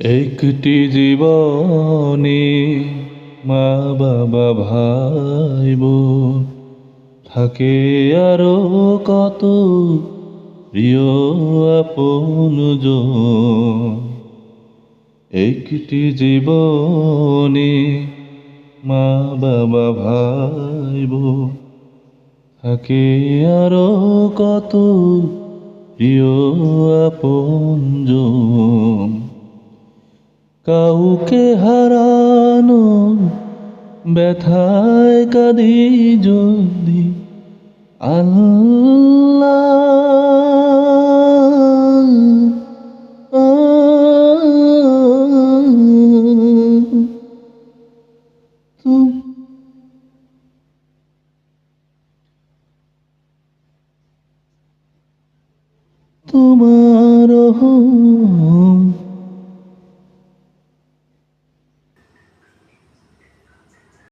একটি জীবনে মা, বাবা, ভাই, বোন থাকে আরও কত প্রিয় আপন একটি জীবনে মা, বাবা, ভাই, বোন থাকে আরও কত প্রিয় আপন কাউকে হারানো ব্যথায় কাঁদি যদি আল্লাহ। তোমার